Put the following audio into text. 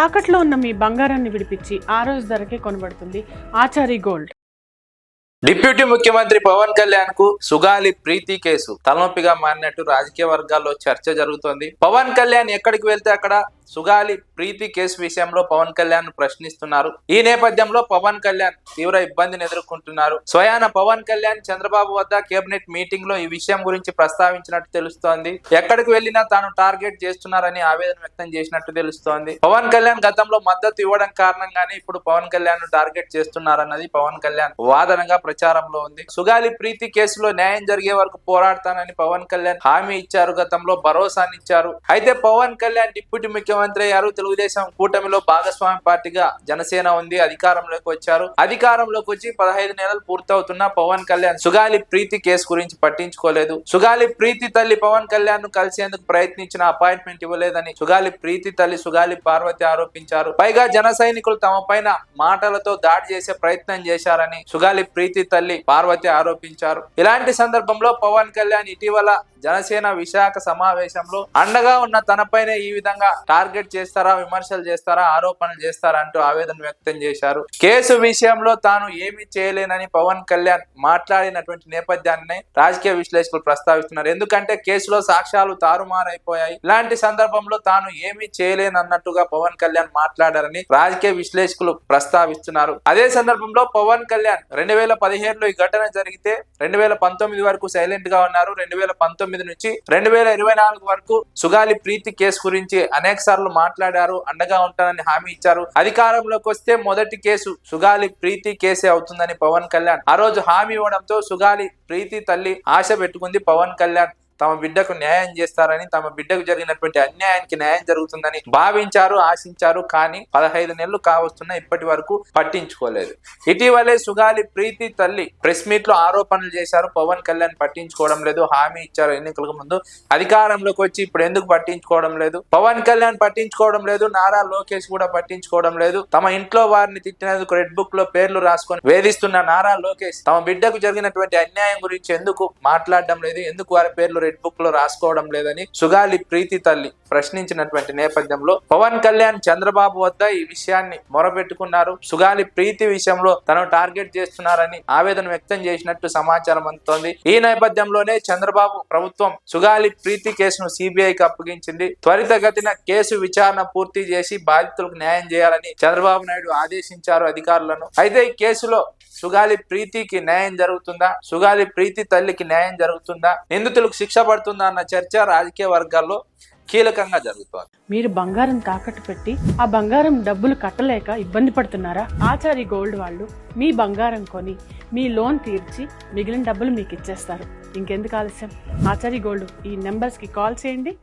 తాకట్లో ఉన్న మీ బంగారాన్ని విడిపించి ఆ రోజు ధరకే కొనబడుతుంది ఆచారి గోల్డ్. డిప్యూటీ ముఖ్యమంత్రి పవన్ కళ్యాణ్కు సుగాలి ప్రీతి కేసు. తలనొప్పిగా మారినట్టు రాజకీయ వర్గాల్లో చర్చ జరుగుతోంది. పవన్ కళ్యాణ్ ఎక్కడికి వెళ్తే అక్కడ సుగాలి ప్రీతి కేసు విషయంలో పవన్ కళ్యాణ్ను ప్రశ్నిస్తున్నారు. ఈ నేపథ్యంలో పవన్ కళ్యాణ్ తీవ్ర ఇబ్బందిని ఎదుర్కొంటున్నారు. స్వయాన పవన్ కళ్యాణ్ చంద్రబాబు వద్ద కేబినెట్ మీటింగ్లో ఈ విషయం గురించి ప్రస్తావించినట్టు తెలుస్తోంది. ఎక్కడికి వెళ్ళినా తాను టార్గెట్ చేస్తున్నారని ఆవేదన వ్యక్తం చేసినట్టు తెలుస్తోంది. పవన్ కళ్యాణ్ గతంలో మద్దతు ఇవ్వడం కారణంగానే ఇప్పుడు పవన్ కళ్యాణ్ను టార్గెట్ చేస్తున్నారన్నది పవన్ కళ్యాణ్ వాదనగా ప్రచారంలో ఉంది. సుగాలి ప్రీతి కేసులో న్యాయం జరిగే వరకు పోరాడతానని పవన్ కళ్యాణ్ హామీ ఇచ్చారు. గతంలో భరోసానిచ్చారు. అయితే పవన్ కళ్యాణ్ డిప్యూటీ ముఖ్యమంత్రి అయ్యారు. తెలుగుదేశం కూటమిలో భాగస్వామి పార్టీగా జనసేన ఉంది అధికారంలోకి వచ్చారు. అధికారంలోకి వచ్చి పదహైదు నెలలు పూర్తవుతున్న పవన్ కళ్యాణ్ సుగాలి ప్రీతి కేసు గురించి పట్టించుకోలేదు. సుగాలి ప్రీతి తల్లి పవన్ కళ్యాణ్ను కలిసేందుకు ప్రయత్నించిన అపాయింట్మెంట్ ఇవ్వలేదని సుగాలి ప్రీతి తల్లి సుగాలి పార్వతి ఆరోపించారు. పైగా జన సైనికులు తమ పైన మాటలతో దాడి చేసే ప్రయత్నం చేశారని సుగాలి ప్రీతి తల్లి పార్వతి ఆరోపించారు. ఇలాంటి సందర్భంలో పవన్ కళ్యాణ్ ఇటీవల జనసేన విశాఖ సమావేశంలో అండగా ఉన్న తనపైనే ఈ విధంగా టార్గెట్ చేస్తారా విమర్శలు చేస్తారా ఆరోపణలు చేస్తారా అంటూ ఆవేదన వ్యక్తం చేశారు. కేసు విషయంలో తాను ఏమీ చేయలేనని పవన్ కళ్యాణ్ మాట్లాడినటువంటి నేపథ్యాన్ని రాజకీయ విశ్లేషకులు ప్రస్తావిస్తున్నారు. ఎందుకంటే కేసులో సాక్ష్యాలు తారుమారైపోయాయి. ఇలాంటి సందర్భంలో తాను ఏమీ చేయలేనన్నట్టుగా పవన్ కళ్యాణ్ మాట్లాడారని రాజకీయ విశ్లేషకులు ప్రస్తావిస్తున్నారు. అదే సందర్భంలో పవన్ కళ్యాణ్ రెండు వేల పదిహేడులో ఈ ఘటన జరిగితే రెండు వేల పంతొమ్మిది వరకు సైలెంట్గా ఉన్నారు. రెండు వేల పంతొమ్మిది నుంచి రెండు వేల ఇరవై నాలుగు వరకు సుగాలి ప్రీతి కేసు గురించి అనేక సార్లు మాట్లాడారు అండగా ఉంటానని హామీ ఇచ్చారు. అధికారంలోకి వస్తే మొదటి కేసు సుగాలి ప్రీతి కేసే అవుతుందని పవన్ కళ్యాణ్. ఆ రోజు హామీ ఇవ్వడంతో సుగాలి ప్రీతి తల్లి ఆశ పెట్టుకుంది పవన్ కళ్యాణ్. తమ బిడ్డకు న్యాయం చేస్తారని తమ బిడ్డకు జరిగినటువంటి అన్యాయానికి న్యాయం జరుగుతుందని భావించారు ఆశించారు కానీ పదహైదు నెలలు కావస్తున్నా ఇప్పటి వరకు పట్టించుకోలేదు. ఇటీవలే సుగాలి ప్రీతి తల్లి ప్రెస్ మీట్లో ఆరోపణలు చేశారు. పవన్ కళ్యాణ్ పట్టించుకోవడం లేదు హామీ ఇచ్చారు ఎన్నికలకు ముందు. అధికారంలోకి వచ్చి ఇప్పుడు ఎందుకు పట్టించుకోవడం లేదు? పవన్ కళ్యాణ్ పట్టించుకోవడం లేదు నారా లోకేష్ కూడా పట్టించుకోవడం లేదు. తమ ఇంట్లో వారిని తిట్టినందుకు రెడ్ బుక్లో పేర్లు రాసుకొని వేధిస్తున్న నారా లోకేష్ తమ బిడ్డకు జరిగినటువంటి అన్యాయం గురించి ఎందుకు మాట్లాడడం లేదు? ఎందుకు వారి పేర్లు రెడ్ బుక్లో రాసుకోవడం లేదని సుగాలి ప్రీతి తల్లి ప్రశ్నించినటువంటి నేపథ్యంలో పవన్ కళ్యాణ్ చంద్రబాబు వద్ద ఈ విషయాన్ని మొరపెట్టుకున్నారు. సుగాలి ప్రీతి విషయంలో తను టార్గెట్ చేస్తున్నారని ఆవేదన వ్యక్తం చేసినట్టు సమాచారం అందుతోంది. ఈ నేపథ్యంలోనే చంద్రబాబు ప్రభుత్వం సుగాలి ప్రీతి కేసును సిబిఐకి అప్పగించింది. త్వరితగతిన కేసు విచారణ పూర్తి చేసి బాధితులకు న్యాయం చేయాలని చంద్రబాబు నాయుడు ఆదేశించారు అధికారులను. అయితే ఈ కేసులో సుగాలి ప్రీతికి న్యాయం జరుగుతుందా? సుగాలి ప్రీతి తల్లికి న్యాయం జరుగుతుందా? నిందితులకు శిక్ష పడుతుందా అన్న చర్చ రాజకీయ వర్గాల్లో కీలకంగా జరుగుతోంది. మీరు బంగారం తాకట్టు పెట్టి ఆ బంగారం డబ్బులు కట్టలేక ఇబ్బంది పడుతున్నారా? ఆచారి గోల్డ్ వాళ్ళు మీ బంగారం కొని మీ లోన్ తీర్చి మిగిలిన డబ్బులు మీకు ఇచ్చేస్తారు. ఇంకెందుకు ఆలస్యం? ఆచారి గోల్డ్ ఈ నెంబర్స్కి కాల్ చేయండి.